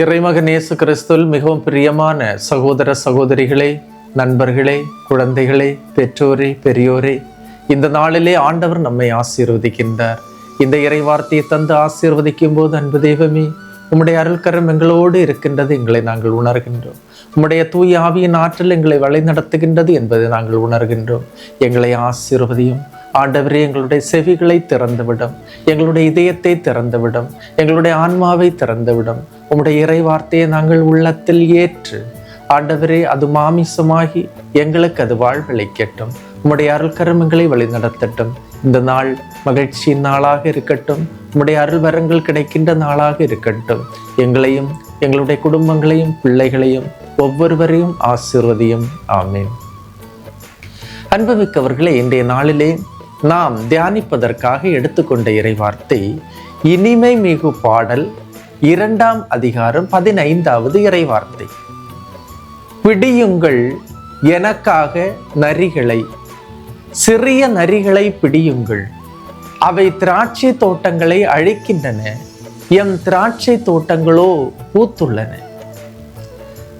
இறைமகன் இயேசு கிறிஸ்துவில் மிகவும் பிரியமான சகோதர சகோதரிகளே நண்பர்களே குழந்தைகளே பெற்றோரே பெரியோரே இந்த நாளிலே ஆண்டவர் நம்மை ஆசீர்வதிக்கின்றார். இந்த இறை வார்த்தையை தந்து ஆசீர்வதிக்கும் போது அன்பு தெய்வமே உம்முடைய அருள்கரம் எங்களோடு இருக்கின்றது எங்களை நாங்கள் உணர்கின்றோம். உம்முடைய தூய ஆவியின் ஆற்றல் எங்களை வழிநடத்துகின்றது என்பதை நாங்கள் உணர்கின்றோம். எங்களை ஆசீர்வதியும் ஆண்டவரே எங்களுடைய செவிகளை திறந்துவிடும். எங்களுடைய இதயத்தை திறந்துவிடும். எங்களுடைய ஆன்மாவை திறந்துவிடும். உம்முடைய இறை வார்த்தையை நாங்கள் உள்ளத்தில் ஏற்று ஆண்டவரே அது மாமிசமாகி எங்களுக்கு அது வாழ்வளிக்கட்டும் உம்முடைய அருள்கரமங்களை வழிநடத்தட்டும் இந்த நாள் மகிழ்ச்சியின் நாளாக இருக்கட்டும். உம்முடைய அருள் வரங்கள் கிடைக்கின்ற நாளாக இருக்கட்டும். எங்களையும் எங்களுடைய குடும்பங்களையும் பிள்ளைகளையும் ஒவ்வொருவரையும் ஆசிர்வதியும். ஆமேன். அன்புமிக்கவர்களே இன்றைய நாளிலே நாம் தியானிப்பதற்காக எடுத்துக்கொண்ட இறைவார்த்தை இனிமை மிகு பாடல் இரண்டாம் அதிகாரம் பதினைந்தாவது இறைவார்த்தை. பிடியுங்கள் எனக்காக நரிகளை சிறிய நரிகளை பிடியுங்கள். அவை திராட்சை தோட்டங்களை அழிக்கின்றன எம் திராட்சை தோட்டங்களோ பூத்துள்ளன.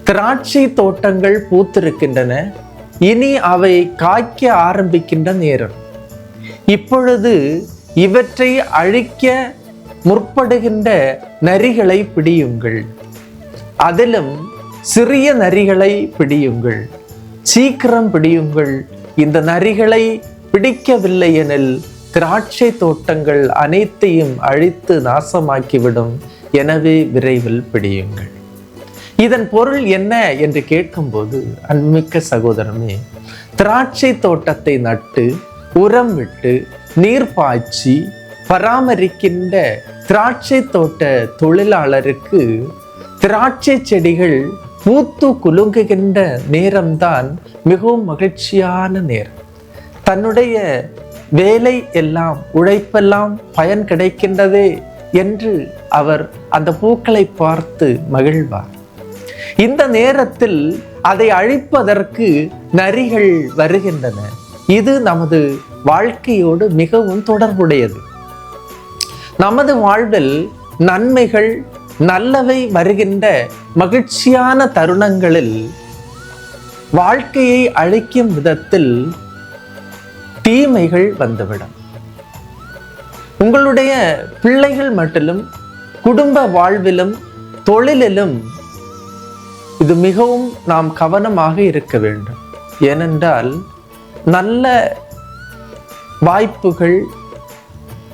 திராட்சை தோட்டங்கள் பூத்திருக்கின்றன இனி அவை காய்க்க ஆரம்பிக்கின்ற நேரம். இப்பொழுது இவற்றை அழிக்க முற்படுகின்ற நரிகளை பிடியுங்கள். அதிலும் சிறிய நரிகளை பிடியுங்கள். சீக்கிரம் பிடியுங்கள். இந்த நரிகளை பிடிக்கவில்லை எனில் திராட்சை தோட்டங்கள் அனைத்தையும் அழித்து நாசமாக்கிவிடும். எனவே விரைவில் பிடியுங்கள். இதன் பொருள் என்ன என்று கேட்கும்போது அன்மிக்க சகோதரமே திராட்சை தோட்டத்தை நட்டு உரம் விட்டு நீர் பாய்ச்சி பராமரிக்கின்ற திராட்சை தோட்ட தொழிலாளருக்கு திராட்சை செடிகள் பூத்து குலுங்குகின்ற நேரம்தான் மிகவும் மகிழ்ச்சியான நேரம். தன்னுடைய வேலை எல்லாம் உழைப்பெல்லாம் பயன் கிடைக்கின்றதே என்று அவர் அந்த பூக்களை பார்த்து மகிழ்வார். இந்த நேரத்தில் அதை அழிப்பதற்கு நரிகள் வருகின்றன. இது நமது வாழ்க்கையோடு மிகவும் தொடர்புடையது. நமது வாழ்வில் நன்மைகள் நல்லவை வருகின்ற மகிழ்ச்சியான தருணங்களில் வாழ்க்கையை அழிக்கும் விதத்தில் தீமைகள் வந்துவிடும். உங்களுடைய பிள்ளைகள் மட்டிலும் குடும்ப வாழ்விலும் தொழிலிலும் இது மிகவும் நாம் கவனமாக இருக்க வேண்டும். ஏனென்றால் நல்ல வாய்ப்புகள்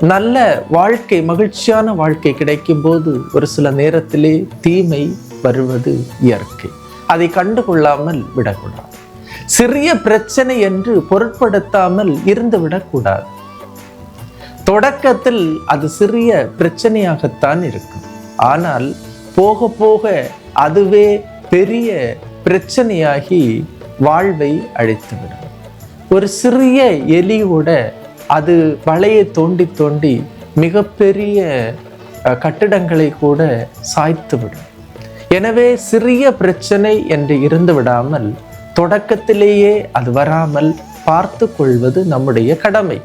நல்ல வாழ்க்கை மகிழ்ச்சியான வாழ்க்கை கிடைக்கும் போது ஒரு சில நேரத்திலே தீமை வருவது இயற்கை. அதை கண்டுகொள்ளாமல் விடக்கூடாது. சிறிய பிரச்சனை என்று பொருட்படுத்தாமல் இருந்து விடக்கூடாது. தொடக்கத்தில் அது சிறிய பிரச்சனையாகத்தான் இருக்கும். ஆனால் போக போக அதுவே பெரிய பிரச்சனையாகி வாழ்வை அழித்துவிடும். ஒரு சிறிய எலியோட அது வலையை தோண்டி தோண்டி மிகப்பெரிய கட்டிடங்களை கூட சாய்த்துவிடும் எனவே சிறிய பிரச்சனை என்று இருந்து விடாமல் தொடக்கத்திலேயே அது வராமல் பார்த்து கொள்வது நம்முடைய கடமை.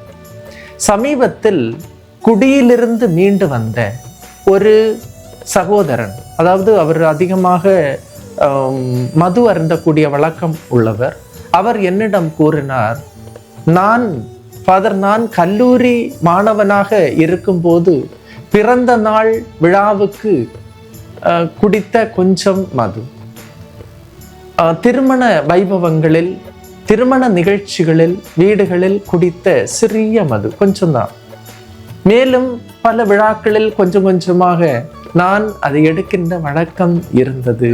சமீபத்தில் குடியிலிருந்து மீண்டு வந்த ஒரு சகோதரன் அதாவது அவர் அதிகமாக மது அருந்தக்கூடிய வழக்கம் உள்ளவர். அவர் என்னிடம் கூறினார் நான் ஃபாதர் நான் கல்லூரி மாணவனாக இருக்கும்போது பிறந்த நாள் விழாவுக்கு குடித்த கொஞ்சம் மது. திருமண வைபவங்களில் திருமண நிகழ்ச்சிகளில் வீடுகளில் குடித்த சிறிய மது கொஞ்சம்தான் மேலும் பல விழாக்களில் கொஞ்சம் கொஞ்சமாக நான் அதை எடுக்கின்ற வழக்கம் இருந்தது.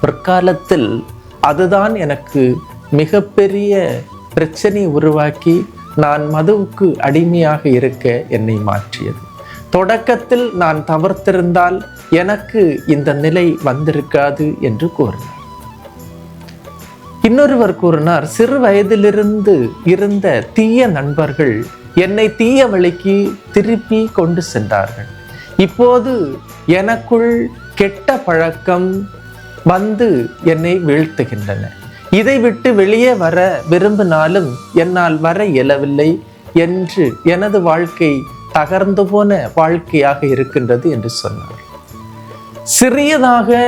பிற்காலத்தில் அதுதான் எனக்கு மிகப்பெரிய பிரச்சனை உருவாக்கி நான் மதுவுக்கு அடிமையாக இருக்க என்னை மாற்றியது. தொடக்கத்தில் நான் தவிர்த்திருந்தால் எனக்கு இந்த நிலை வந்திருக்காது என்று கூறினார். இன்னொருவர் கூறினார் சிறு வயதிலிருந்து இருந்த தீய நண்பர்கள் என்னை தீய வழிக்கு திருப்பி கொண்டு சென்றார்கள். இப்போது எனக்குள் கெட்ட பழக்கம் வந்து என்னை வீழ்த்துகின்றன. இதை விட்டு வெளியே வர விரும்பினாலும் என்னால் வர இயலவில்லை என்று எனது வாழ்க்கை தகர்ந்து போன வாழ்க்கையாக இருக்கின்றது என்று சொன்னார். சிறியதாக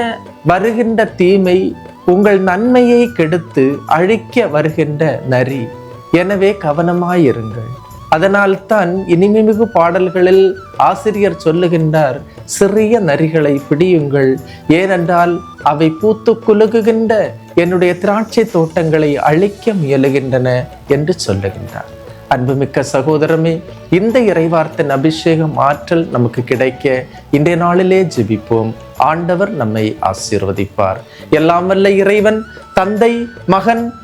வருகின்ற தீமை உங்கள் நன்மையை கெடுத்து அழிக்க வருகின்ற நரி. எனவே கவனமாயிருங்கள். அதனால்தான் இனிமைமிகு பாடல்களில் ஆசிரியர் சொல்லுகின்றார் சிறிய நரிகளை பிடியுங்கள். ஏனென்றால் அவை பூத்து குலுகுகின்ற என்னுடைய திராட்சை தோட்டங்களை அழிக்க முயலுகின்றன என்று சொல்லுகின்றார். அன்புமிக்க சகோதரமே இந்த இறைவார்த்தின் அபிஷேகம் ஆற்றல் நமக்கு கிடைக்க இன்றைய நாளிலே ஜெபிப்போம். ஆண்டவர் நம்மை ஆசீர்வதிப்பார். எல்லாம் வல்ல இறைவன் தந்தை மகன்